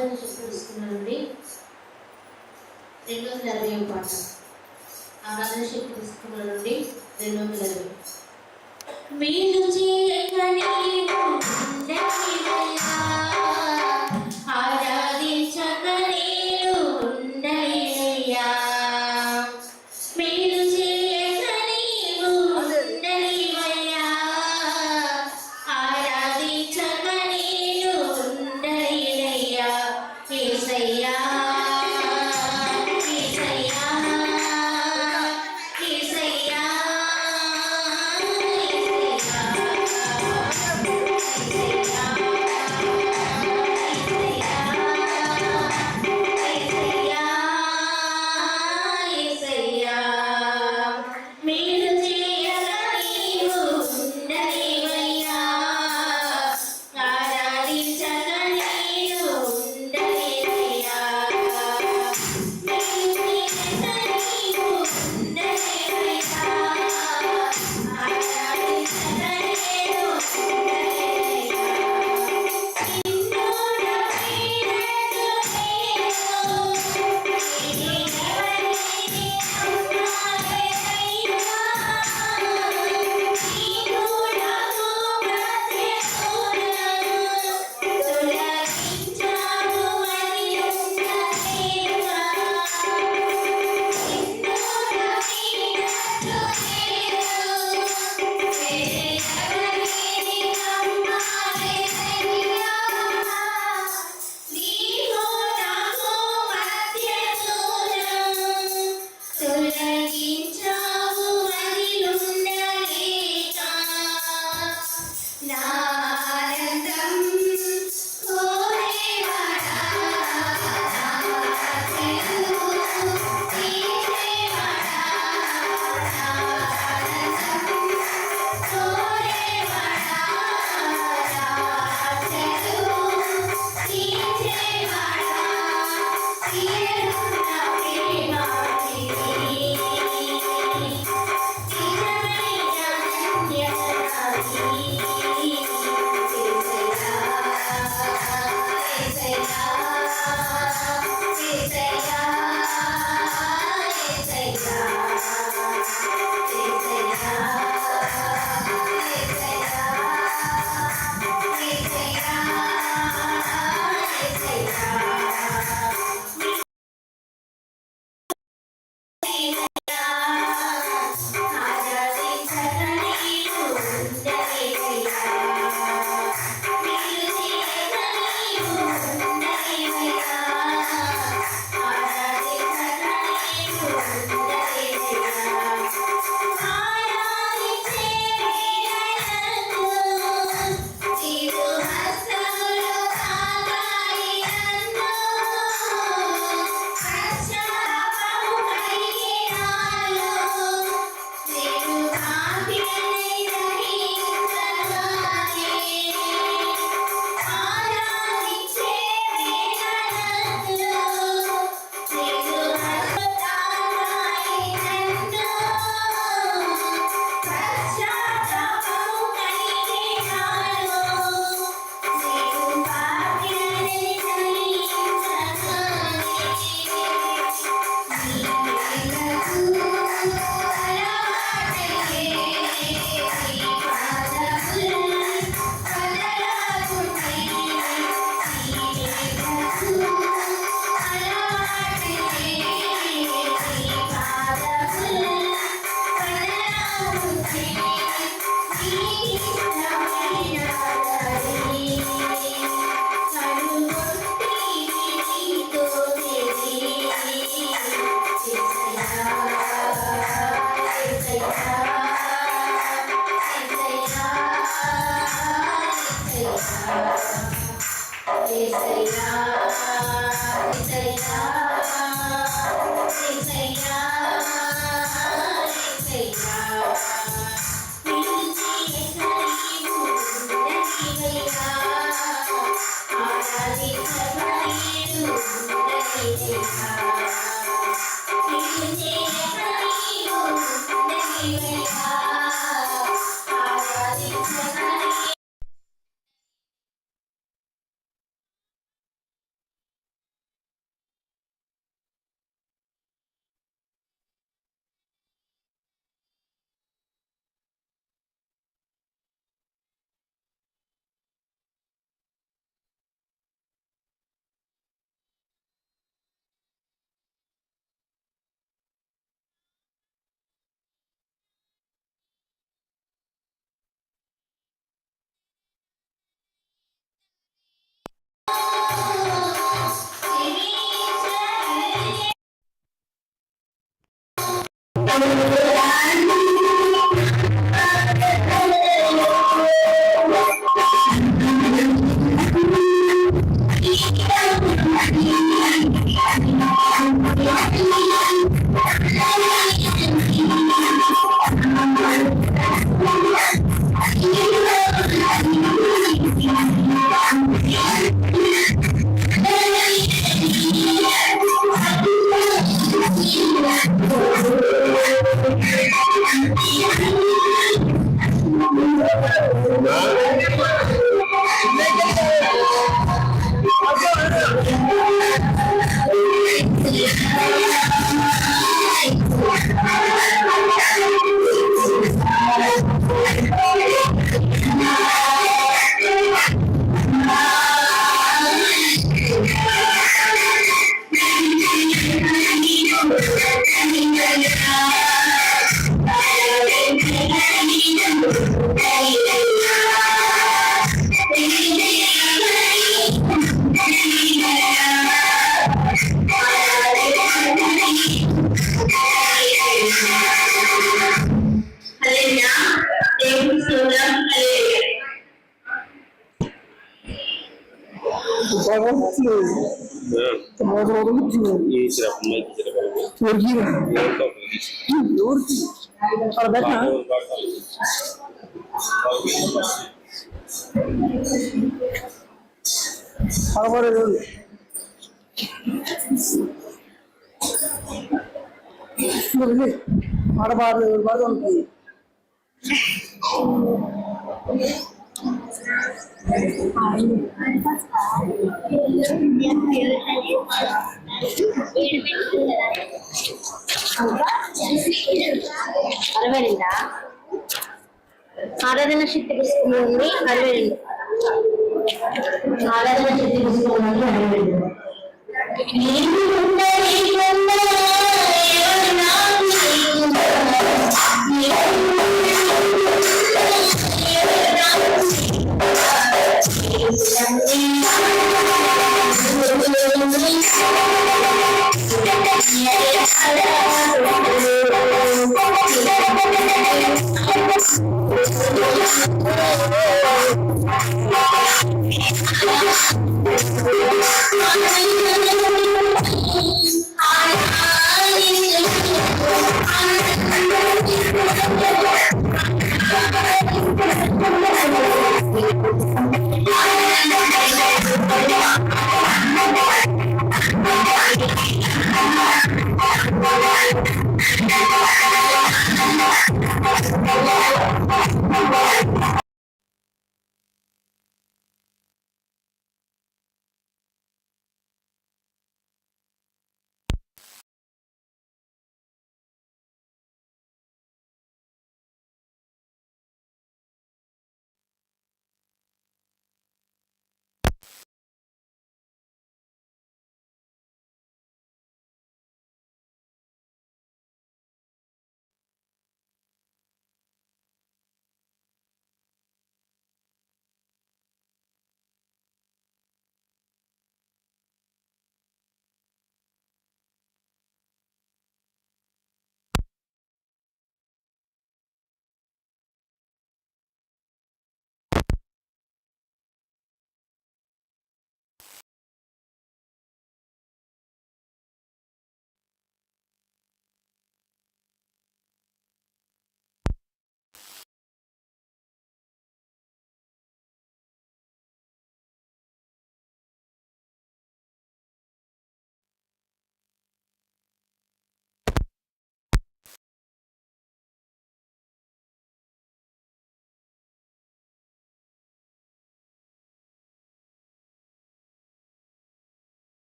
నాలుగవ పుస్తకం నుండి రెండు వందల ఇరవై పాట ఆరాధన శక్తి పుస్తకం నుండి రెండు వందల ఇరవై మీరు చే ஒரு ஹீரோ ஒரு பேட்டா பரவாயில்ல இது ஆடபாடு ஒரு மாதிரி உனக்கு Thank you. అరవై రెండా ఆరాధన శక్తి పుస్తకం ఉంది అరవై రెండు ఆరాధన శక్తి పుస్తకం ఉంది అరవై రెండు Thank you. I'm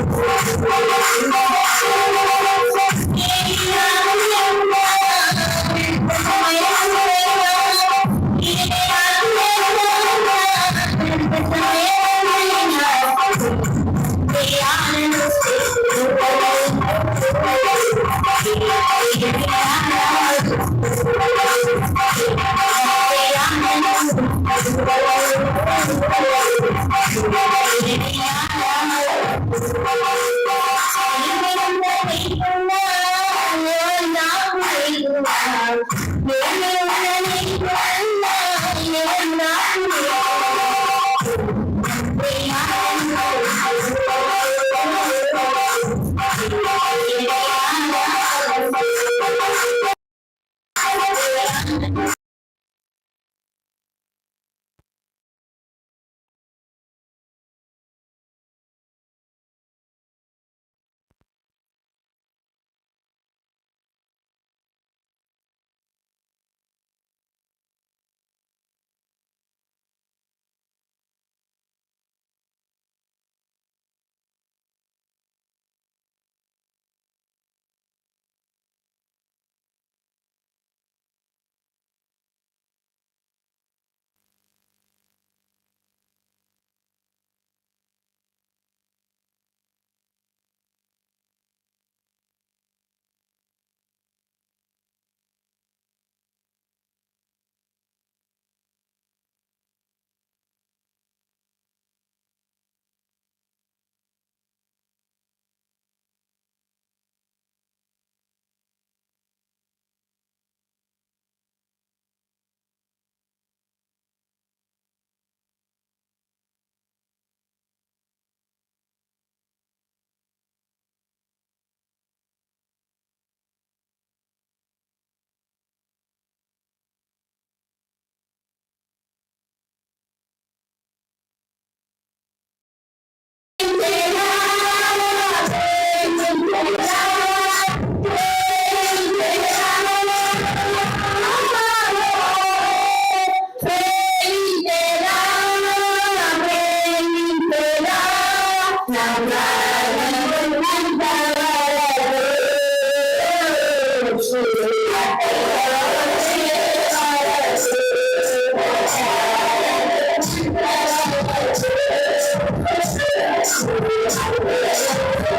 Oh, my God.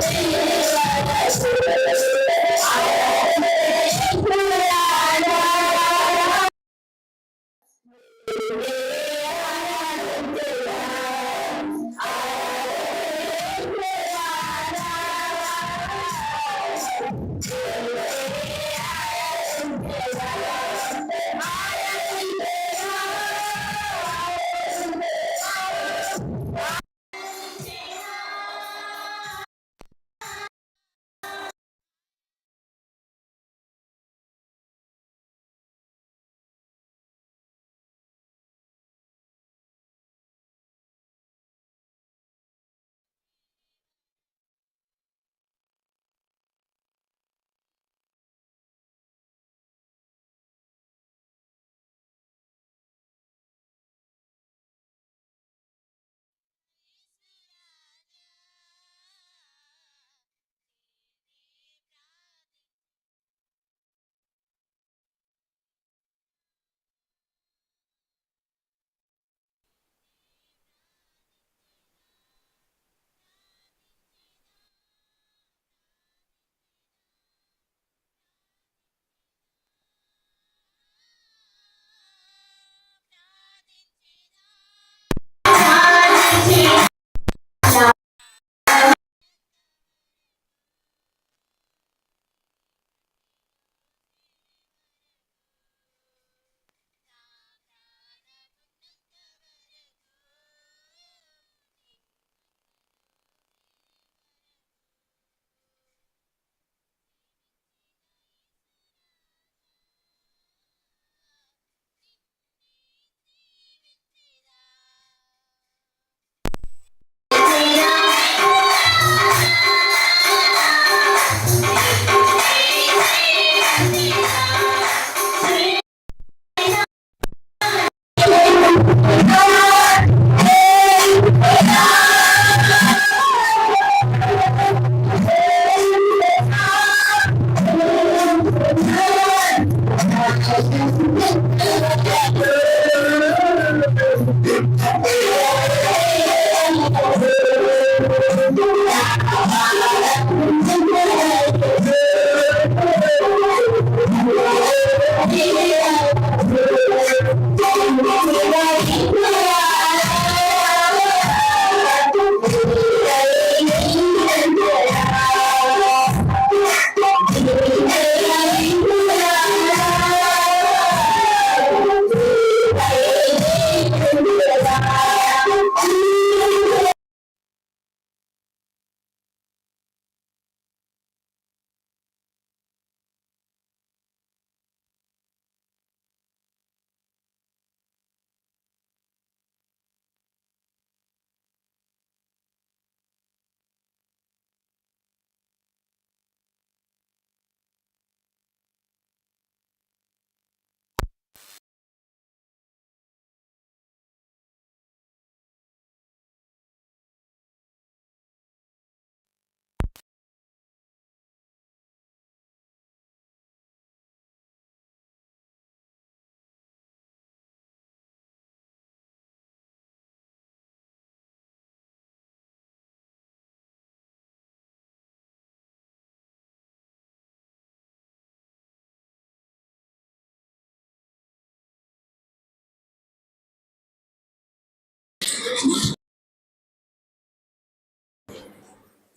Yes.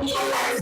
你。